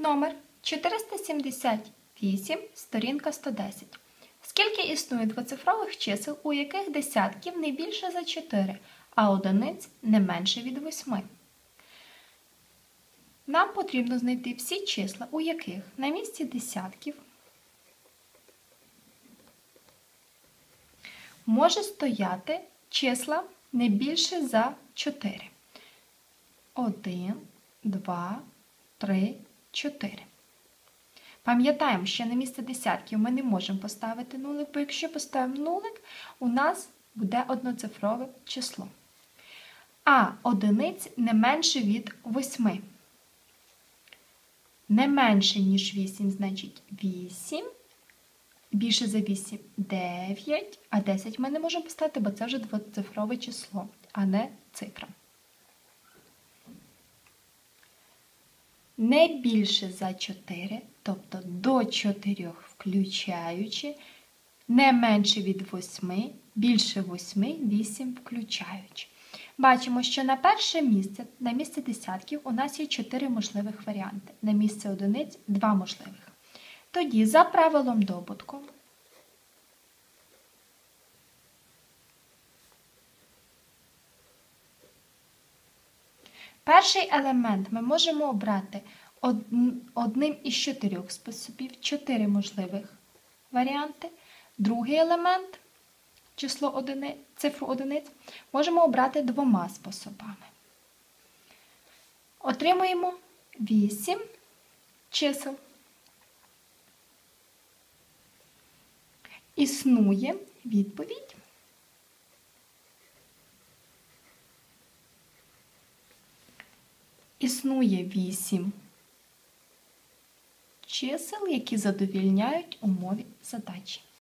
Номер 478, сторінка 110. Скільки існує двоцифрових чисел, у яких десятків не більше за 4, а одиниць не менше від 8? Нам потрібно знайти всі числа, у яких на місці десятків може стояти числа не більше за 4. 1, 2, 3, 4. Пам'ятаємо, що на місце десятків ми не можемо поставити нулик, бо якщо поставимо нулик, у нас буде одноцифрове число. А одиниць не менше від 8. Не менше, ніж 8, значить 8. Більше за 8 9, а 10 ми не можемо поставити, бо це вже двоцифрове число, а не цифра. Не більше за 4, тобто до 4 включаючи, не менше від 8, більше 8, 8 включаючи. Бачимо, що на перше місце, на місце десятків, у нас є 4 можливих варіанти. На місце одиниць 2 можливих. Тоді, за правилом добутку, перший елемент ми можемо обрати одним із чотирьох способів, чотири можливих варіанти. Другий елемент, число одини, цифру одиниць, можемо обрати двома способами. Отримуємо 8 чисел. Існує відповідь. Існує вісім чисел, які задовільняють умові задачі.